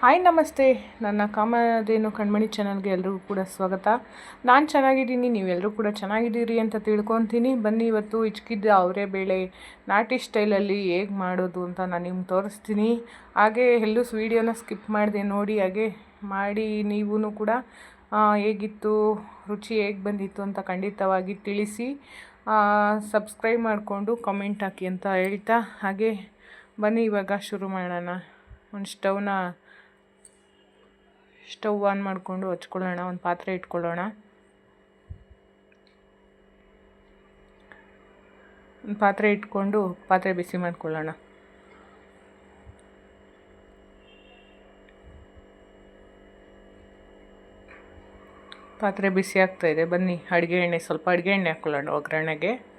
Hi ನಮಸ್ತೆ. ನನ್ನ ಕಾಮಧೇನು ಕಣ್ಮಣಿ ಚಾನಲ್ಗೆ ಎಲ್ರಿಗೂ ಕೂಡ ಸ್ವಾಗತ. ನಾನು ಚೆನ್ನಾಗಿದ್ದೀನಿ ನೀವೆಲ್ಲರೂ ಕೂಡ ಚೆನ್ನಾಗಿದ್ದೀರಿ ಅಂತ ತಿಳ್ಕೊತೀನಿ. ಬನ್ನಿ, ಇವತ್ತು ಇಚ್ಕಿದ್ದ ಅವರೇ ಬೇಳೆ ನಾಟಿ ಸ್ಟೈಲಲ್ಲಿ ಹೇಗೆ ಮಾಡೋದು ಅಂತ ನಾನು ನಿಮ್ಗೆ ತೋರಿಸ್ತೀನಿ. ಹಾಗೆ ಎಲ್ಲೂ ವೀಡಿಯೋನ ಸ್ಕಿಪ್ ಮಾಡಿದೆ ನೋಡಿ, ಹಾಗೆ ಮಾಡಿ ನೀವೂ ಕೂಡ ಹೇಗಿತ್ತು, ರುಚಿ ಹೇಗೆ ಬಂದಿತ್ತು ಅಂತ ಖಂಡಿತವಾಗಿ ತಿಳಿಸಿ ಸಬ್ಸ್ಕ್ರೈಬ್ ಮಾಡಿಕೊಂಡು ಕಮೆಂಟ್ ಹಾಕಿ ಅಂತ ಹೇಳ್ತಾ, ಹಾಗೆ ಬನ್ನಿ ಇವಾಗ ಶುರು ಮಾಡೋಣ. ಒಂದು ಸ್ಟವ್ನ ಸ್ಟವ್ ಆನ್ ಮಾಡಿಕೊಂಡು ಹಚ್ಕೊಳ್ಳೋಣ, ಒಂದು ಪಾತ್ರೆ ಇಟ್ಕೊಳ್ಳೋಣ. ಒಂದು ಪಾತ್ರೆ ಇಟ್ಕೊಂಡು ಪಾತ್ರೆ ಬಿಸಿ ಮಾಡ್ಕೊಳ್ಳೋಣ. ಪಾತ್ರೆ ಬಿಸಿ ಆಗ್ತಾ ಇದೆ. ಬನ್ನಿ, ಅಡುಗೆ ಎಣ್ಣೆ, ಸ್ವಲ್ಪ ಅಡುಗೆ ಎಣ್ಣೆ ಹಾಕ್ಕೊಳ್ಳೋಣ ಒಗ್ಗರಣೆಗೆ.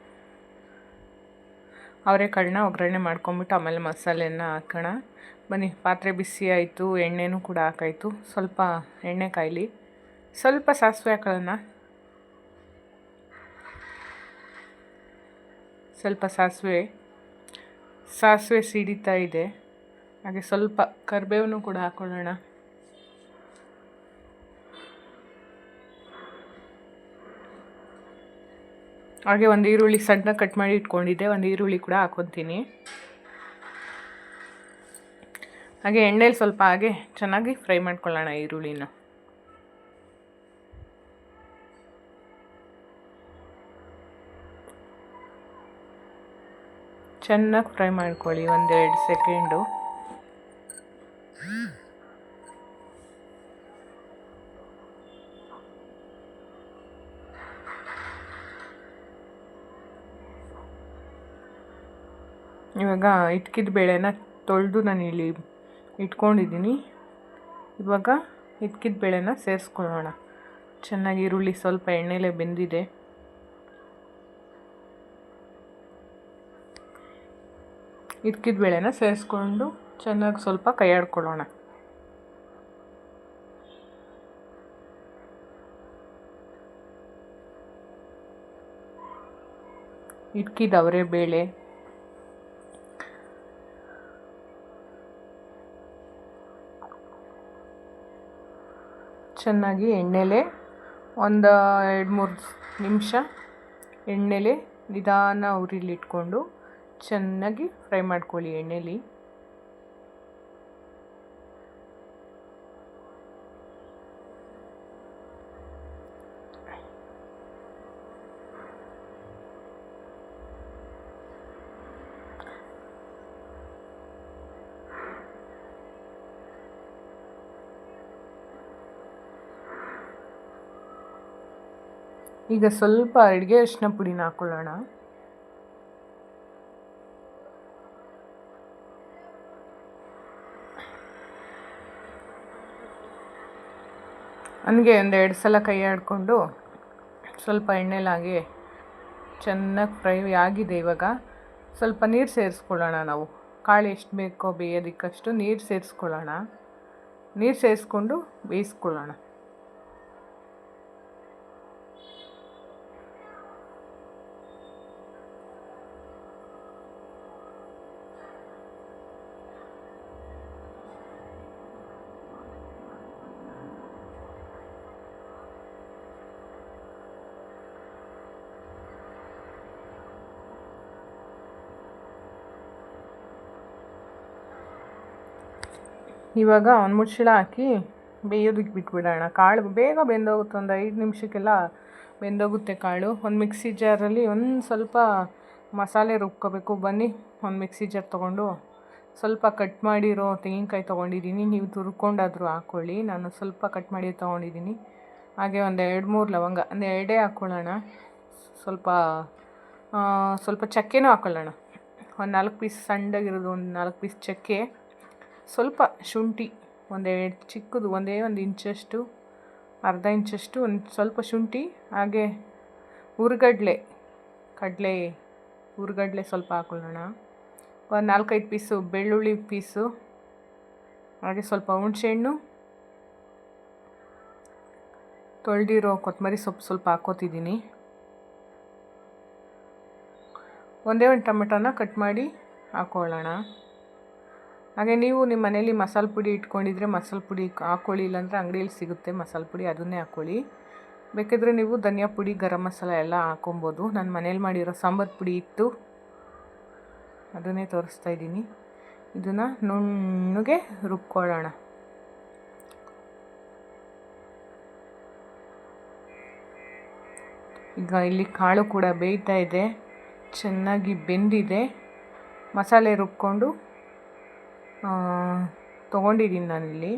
ಅವರೆಕಾಳನ್ನ ಒಗ್ಗರಣೆ ಮಾಡ್ಕೊಂಬಿಟ್ಟು ಆಮೇಲೆ ಮಸಾಲೆನ ಹಾಕೋಣ. ಬನ್ನಿ, ಪಾತ್ರೆ ಬಿಸಿ ಆಯಿತು, ಎಣ್ಣೆನೂ ಕೂಡ ಹಾಕಾಯಿತು. ಸ್ವಲ್ಪ ಎಣ್ಣೆ ಕಾಯಲಿ. ಸ್ವಲ್ಪ ಸಾಸಿವೆ ಹಾಕೊಳ್ಳೋಣ. ಸ್ವಲ್ಪ ಸಾಸಿವೆ. ಸಾಸಿವೆ ಸಿಡಿತಾ ಇದೆ. ಹಾಗೆ ಸ್ವಲ್ಪ ಕರಿಬೇವನ್ನು ಕೂಡ ಹಾಕೊಳ್ಳೋಣ. ಹಾಗೆ ಒಂದು ಈರುಳ್ಳಿ ಸಣ್ಣ ಕಟ್ ಮಾಡಿ ಇಟ್ಕೊಂಡಿದ್ದೆ, ಒಂದು ಈರುಳ್ಳಿ ಕೂಡ ಹಾಕೊತೀನಿ. ಹಾಗೆ ಎಣ್ಣೆಲಿ ಸ್ವಲ್ಪ ಹಾಗೆ ಚೆನ್ನಾಗಿ ಫ್ರೈ ಮಾಡ್ಕೊಳ್ಳೋಣ ಈರುಳ್ಳಿನ. ಚೆನ್ನಾಗಿ ಫ್ರೈ ಮಾಡ್ಕೊಳ್ಳಿ ಒಂದೆರಡು ಸೆಕೆಂಡು. ಇವಾಗ ಇಟ್ಕಿದ ಬೇಳೆನ ತೊಳೆದು ನಾನು ಇಲ್ಲಿ ಇಟ್ಕೊಂಡಿದ್ದೀನಿ. ಇವಾಗ ಇಟ್ಕಿದ ಬೇಳೆನ ಸೇರಿಸ್ಕೊಳ್ಳೋಣ. ಚೆನ್ನಾಗಿ ಈರುಳ್ಳಿ ಸ್ವಲ್ಪ ಎಣ್ಣೆಲೆ ಬೆಂದಿದೆ. ಇಟ್ಕಿದ ಬೇಳೆನ ಸೇರಿಸ್ಕೊಂಡು ಚೆನ್ನಾಗಿ ಸ್ವಲ್ಪ ಕೈಯಾಡ್ಕೊಳ್ಳೋಣ. ಇಟ್ಕಿದವರೆ ಬೇಳೆ. ಚೆನ್ನಾಗಿ ಎಣ್ಣೆಲೆ ಒಂದು ಎರಡು ಮೂರು ನಿಮಿಷ ಎಣ್ಣೆಲೆ ನಿಧಾನ ಉರಿಲಿಟ್ಕೊಂಡು ಚೆನ್ನಾಗಿ ಫ್ರೈ ಮಾಡ್ಕೊಳ್ಳಿ ಎಣ್ಣೆಲಿ. ಈಗ ಸ್ವಲ್ಪ ಅಡುಗೆ ಅರಿಶಿನ ಪುಡಿನ ಹಾಕ್ಕೊಳ್ಳೋಣ ನನಗೆ ಒಂದೆರಡು ಸಲ ಕೈ ಆಡಿಕೊಂಡು ಸ್ವಲ್ಪ ಎಣ್ಣೆಲಾಗಿ ಚೆನ್ನಾಗಿ ಫ್ರೈ ಆಗಿದೆ ಇವಾಗ. ಸ್ವಲ್ಪ ನೀರು ಸೇರಿಸ್ಕೊಳ್ಳೋಣ ನಾವು. ಕಾಳು ಎಷ್ಟು ಬೇಕೋ ಬೇಯೋದಕ್ಕಷ್ಟು ನೀರು ಸೇರಿಸ್ಕೊಳ್ಳೋಣ. ನೀರು ಸೇರಿಸ್ಕೊಂಡು ಬೇಯಿಸ್ಕೊಳ್ಳೋಣ. ಇವಾಗ ಒಂದು ಮುಚ್ಚಳ ಹಾಕಿ ಬೇಯೋದಕ್ಕೆ ಬಿಟ್ಬಿಡೋಣ. ಕಾಳು ಬೇಗ ಬೆಂದೋಗುತ್ತೆ, ಒಂದು ಐದು ನಿಮಿಷಕ್ಕೆಲ್ಲ ಬೆಂದೋಗುತ್ತೆ ಕಾಳು. ಒಂದು ಮಿಕ್ಸಿ ಜಾರಲ್ಲಿ ಒಂದು ಸ್ವಲ್ಪ ಮಸಾಲೆ ರುಬ್ಕೋಬೇಕು. ಬನ್ನಿ, ಒಂದು ಮಿಕ್ಸಿ ಜಾರ್ ತೊಗೊಂಡು ಸ್ವಲ್ಪ ಕಟ್ ಮಾಡಿರೋ ತೆಂಗಿನಕಾಯಿ ತೊಗೊಂಡಿದ್ದೀನಿ. ನೀವು ತುರ್ಕೊಂಡಾದರೂ ಹಾಕ್ಕೊಳ್ಳಿ ನಾನು ಸ್ವಲ್ಪ ಕಟ್ ಮಾಡಿ ತೊಗೊಂಡಿದ್ದೀನಿ. ಹಾಗೆ ಒಂದು ಎರಡು ಮೂರು ಲವಂಗ ಅಂದರೆ ಎರಡೇ ಹಾಕ್ಕೊಳ್ಳೋಣ ಸ್ವಲ್ಪ ಸ್ವಲ್ಪ ಚಕ್ಕೆನೂ ಹಾಕ್ಕೊಳ್ಳೋಣ ಒಂದು ನಾಲ್ಕು ಪೀಸ್ ಸಣ್ಣಗಿರೋದು ಒಂದು ನಾಲ್ಕು ಪೀಸ್ ಚಕ್ಕೆ. ಸ್ವಲ್ಪ ಶುಂಠಿ ಒಂದೆರಡು ಚಿಕ್ಕದು, ಒಂದೇ ಒಂದು ಇಂಚಷ್ಟು, ಅರ್ಧ ಇಂಚಷ್ಟು, ಒಂದು ಸ್ವಲ್ಪ ಶುಂಠಿ, ಹಾಗೆ ಹುರ್ಗಡ್ಲೆ ಕಡಲೆ ಹುರ್ಗಡ್ಲೆ ಸ್ವಲ್ಪ ಹಾಕೊಳ್ಳೋಣ. ಒಂದು ನಾಲ್ಕೈದು ಪೀಸು ಬೆಳ್ಳುಳ್ಳಿ ಪೀಸು, ಹಾಗೆ ಸ್ವಲ್ಪ ಹುಣಸೆಹಣ್ಣು, ತೊಳೆದಿರೋ ಕೊತ್ತಂಬರಿ ಸೊಪ್ಪು ಸ್ವಲ್ಪ ಹಾಕೋತಿದ್ದೀನಿ ಒಂದೇ ಒಂದು ಟೊಮೆಟೊನ ಕಟ್ ಮಾಡಿ ಹಾಕ್ಕೊಳ್ಳೋಣ ಹಾಗೆ ನೀವು ನಿಮ್ಮ ಮನೇಲಿ ಮಸಾಲೆ ಪುಡಿ ಇಟ್ಕೊಂಡಿದ್ರೆ ಮಸಾಲೆ ಪುಡಿ ಹಾಕ್ಕೊಳ್ಳಿ ಇಲ್ಲಾಂದರೆ ಅಂಗಡಿಯಲ್ಲಿ ಸಿಗುತ್ತೆ ಮಸಾಲೆ ಪುಡಿ, ಅದನ್ನೇ ಹಾಕ್ಕೊಳ್ಳಿ ಬೇಕಿದ್ರೆ ನೀವು ಧನಿಯಾ ಪುಡಿ, ಗರಂ ಮಸಾಲ ಎಲ್ಲ ಹಾಕೊಬೋದು. ನಾನು ಮನೇಲಿ ಮಾಡಿರೋ ಸಾಂಬಾರು ಪುಡಿ ಇತ್ತು. ಅದನ್ನೇ ತೋರಿಸ್ತಾ ಇದ್ದೀನಿ. ಇದನ್ನು ನುಣ್ಣಗೆ ರುಬ್ಕೊಳ್ಳೋಣ. ಈಗ ಇಲ್ಲಿ ಕಾಳು ಕೂಡ ಬೇಯ್ತಾ ಇದೆ. ಚೆನ್ನಾಗಿ ಬೆಂದಿದೆ. ಮಸಾಲೆ ರುಬ್ಕೊಂಡು ತೊಗೊಂಡಿದ್ದೀನಿ ನಾನಿಲ್ಲಿ.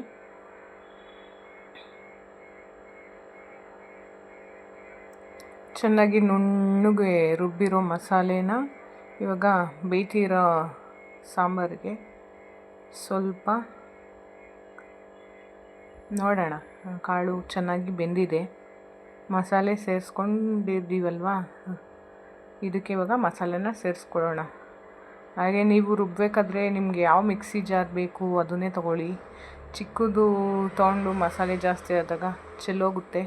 ಚೆನ್ನಾಗಿ ನುಣ್ಣಗೆ ರುಬ್ಬಿರೋ ಮಸಾಲೆನ ಇವಾಗ ಬೇಯ್ತಿರೋ ಸಾಂಬಾರಿಗೆ ಸ್ವಲ್ಪ ನೋಡೋಣ, ಕಾಳು ಚೆನ್ನಾಗಿ ಬೆಂದಿದೆ. ಮಸಾಲೆ ಸೇರಿಸ್ಕೊಂಡಿದ್ದೀವಲ್ವಾ? ಇದಕ್ಕೆ ಇವಾಗ ಮಸಾಲೆನ ಸೇರಿಸ್ಕೊಳ್ಳೋಣ. ಹಾಗೆ ನೀವು ರುಬ್ಬಬೇಕಾದ್ರೆ ನಿಮಗೆ ಯಾವ ಮಿಕ್ಸಿ ಜಾರ್ ಬೇಕು ಅದನ್ನೇ ತೊಗೊಳ್ಳಿ. ಚಿಕ್ಕದು ತೊಗೊಂಡು ಮಸಾಲೆ ಜಾಸ್ತಿ ಆದಾಗ ಚೆಲ್ಲೋಗುತ್ತೆ.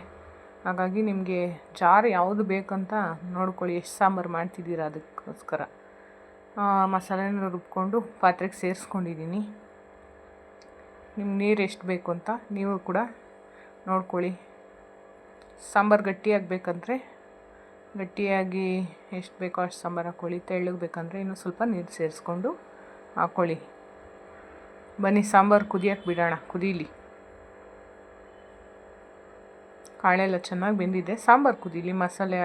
ಹಾಗಾಗಿ ನಿಮಗೆ ಜಾರ್ ಯಾವುದು ಬೇಕಂತ ನೋಡ್ಕೊಳ್ಳಿ, ಎಷ್ಟು ಸಾಂಬಾರು ಮಾಡ್ತಿದ್ದೀರಾ ಅದಕ್ಕೋಸ್ಕರ. ಮಸಾಲೆನ ರುಬ್ಕೊಂಡು ಪಾತ್ರೆಗೆ ಸೇರಿಸ್ಕೊಂಡಿದ್ದೀನಿ. ನಿಮ್ಗೆ ನೀರು ಎಷ್ಟು ಬೇಕು ಅಂತ ನೀವು ಕೂಡ ನೋಡ್ಕೊಳ್ಳಿ. ಸಾಂಬಾರು ಗಟ್ಟಿಯಾಗಬೇಕಂದ್ರೆ ಗಟ್ಟಿಯಾಗಿ ಎಷ್ಟು ಬೇಕೋ ಅಷ್ಟು ಸಾಂಬಾರು ಹಾಕ್ಕೊಳ್ಳಿ. ತೆಳ್ಳಗೆ ಬೇಕಂದರೆ ಇನ್ನೂ ಸ್ವಲ್ಪ ನೀರು ಸೇರಿಸ್ಕೊಂಡು ಹಾಕ್ಕೊಳ್ಳಿ. ಬನ್ನಿ, ಸಾಂಬಾರು ಕುದಿಯೋಕ್ಕೆ ಬಿಡೋಣ, ಕುದೀಲಿ. ಕಾಳೆಲ್ಲ ಚೆನ್ನಾಗಿ ಬೆಂದಿದೆ. ಸಾಂಬಾರು ಕುದೀಲಿ, ಮಸಾಲೆ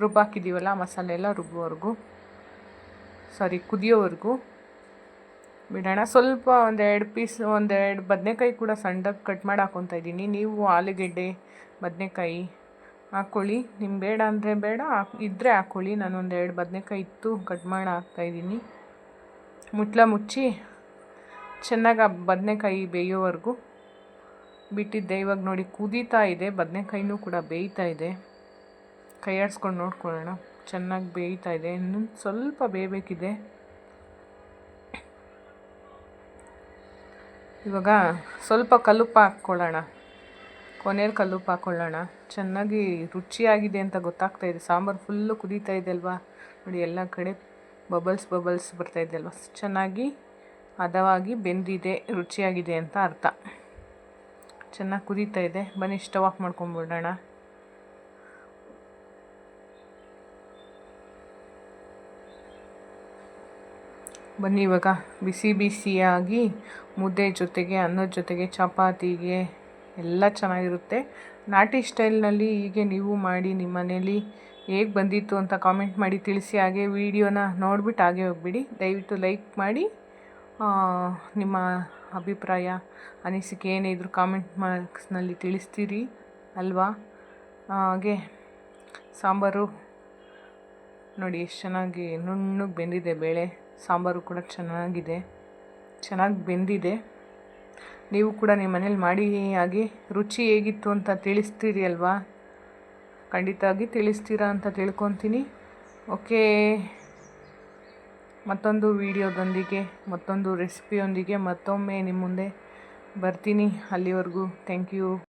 ರುಬ್ಬಾಕಿದ್ದೀವಲ್ಲ ಮಸಾಲೆ ಎಲ್ಲ ರುಬ್ಬುವರೆಗೂ. ಸಾರಿ, ಕುದಿಯೋವರೆಗೂ. ಬಿಡೋಣ. ಸ್ವಲ್ಪ ಒಂದೆರಡು ಪೀಸ್, ಒಂದೆರಡು ಬದನೆಕಾಯಿ ಕೂಡ ಸಣ್ಣದಾಗಿ ಕಟ್ ಮಾಡಿ ಹಾಕ್ಕೊತಾ ಇದ್ದೀನಿ. ನೀವು ಆಲೂಗೆಡ್ಡೆ, ಬದನೆಕಾಯಿ ಹಾಕ್ಕೊಳ್ಳಿ ನಿಮ್ಗೆ ಬೇಡ ಅಂದರೆ ಬೇಡ. ಇದ್ದರೆ ಹಾಕ್ಕೊಳ್ಳಿ ನಾನು ಎರಡು ಬದನೇಕಾಯಿ ಇತ್ತು ಕಟ್ ಮಾಡಿ ಹಾಕ್ತಾಯಿದ್ದೀನಿ ಮುಟ್ಲ ಮುಚ್ಚಿ ಚೆನ್ನಾಗಿ ಆ ಬದನೆಕಾಯಿ ಬೇಯೋವರೆಗೂ. ಬಿಟ್ಟಿದ್ದೆ. ಇವಾಗ ನೋಡಿ ಕುದೀತಾ ಇದೆ. ಬದನೆಕಾಯಿನೂ ಕೂಡ ಬೇಯ್ತಾ ಇದೆ. ಕೈಯಾಡಿಸ್ಕೊಂಡು ನೋಡ್ಕೊಳ್ಳೋಣ. ಚೆನ್ನಾಗಿ ಬೇಯ್ತಾ ಇದೆ. ಇನ್ನೊಂದು ಸ್ವಲ್ಪ ಬೇಯಬೇಕಿದೆ. ಇವಾಗ ಸ್ವಲ್ಪ ಕಲ್ಲುಪ್ಪು ಹಾಕ್ಕೊಳ್ಳೋಣ. ಕೊನೆಯಲ್ಲಿ ಕಲ್ಲುಪ್ಪು ಹಾಕ್ಕೊಳ್ಳೋಣ. ಚೆನ್ನಾಗಿ ರುಚಿಯಾಗಿದೆ ಅಂತ ಗೊತ್ತಾಗ್ತಾ ಇದೆ. ಸಾಂಬಾರು ಫುಲ್ಲು ಕುದೀತಾ ಇದೆ ಅಲ್ವಾ? ನೋಡಿ, ಎಲ್ಲ ಕಡೆ ಬಬಲ್ಸ್ ಬಬಲ್ಸ್ ಬರ್ತಾ ಇದೆ ಅಲ್ವಾ? ಚೆನ್ನಾಗಿ ಹದವಾಗಿ ಬೆಂದಿದೆ, ರುಚಿಯಾಗಿದೆ ಅಂತ ಅರ್ಥ. ಚೆನ್ನಾಗಿ ಕುದೀತಾ ಇದೆ. ಬನ್ನಿ, ಸ್ಟವ್ ಆಫ್ ಮಾಡ್ಕೊಂಬಿಡೋಣ ಬನ್ನಿ, ಇವಾಗ ಬಿಸಿ ಬಿಸಿಯಾಗಿ ಮುದ್ದೆ ಜೊತೆಗೆ, ಅನ್ನದ ಜೊತೆಗೆ, ಚಪಾತಿಗೆ ಎಲ್ಲ ಚೆನ್ನಾಗಿರುತ್ತೆ. ನಾಟಿ ಸ್ಟೈಲ್ನಲ್ಲಿ ಹೀಗೆ ನೀವು ಮಾಡಿ ನಿಮ್ಮ ಮನೇಲಿ ಹೇಗೆ ಬಂದಿತ್ತು ಅಂತ ಕಾಮೆಂಟ್ ಮಾಡಿ ತಿಳಿಸಿ ಹಾಗೆ ವೀಡಿಯೋನ ನೋಡ್ಬಿಟ್ಟು ಹಾಗೆ ಹೋಗ್ಬಿಡಿ. ದಯವಿಟ್ಟು ಲೈಕ್ ಮಾಡಿ. ನಿಮ್ಮ ಅಭಿಪ್ರಾಯ, ಅನಿಸಿಕೆ ಏನೇ ಇದ್ದರೂ ಕಾಮೆಂಟ್ ಮಾರ್ಕ್ಸ್ನಲ್ಲಿ ತಿಳಿಸ್ತೀರಿ ಅಲ್ವಾ? ಹಾಗೆ ಸಾಂಬಾರು ನೋಡಿ ಎಷ್ಟು ಚೆನ್ನಾಗಿ ನುಣ್ಣಗೆ ಬೆಂದಿದೆ ಬೇಳೆ. ಸಾಂಬಾರು ಕೂಡ ಚೆನ್ನಾಗಿದೆ. ಚೆನ್ನಾಗಿ ಬೆಂದಿದೆ. ನೀವು ಕೂಡ ನಿಮ್ಮ ಮನೇಲಿ ಮಾಡಿ ಆಗಿ ರುಚಿ ಹೇಗಿತ್ತು ಅಂತ ತಿಳಿಸ್ತೀರಿ ಅಲ್ವಾ? ಖಂಡಿತವಾಗಿ ತಿಳಿಸ್ತೀರಾ ಅಂತ ತಿಳ್ಕೊತೀನಿ. ಓಕೆ. ಮತ್ತೊಂದು ವಿಡಿಯೋದೊಂದಿಗೆ, ಮತ್ತೊಂದು ರೆಸಿಪಿಯೊಂದಿಗೆ ಮತ್ತೊಮ್ಮೆ ನಿಮ್ಮ ಮುಂದೆ ಬರ್ತೀನಿ. ಅಲ್ಲಿವರೆಗೂ ಥ್ಯಾಂಕ್ ಯು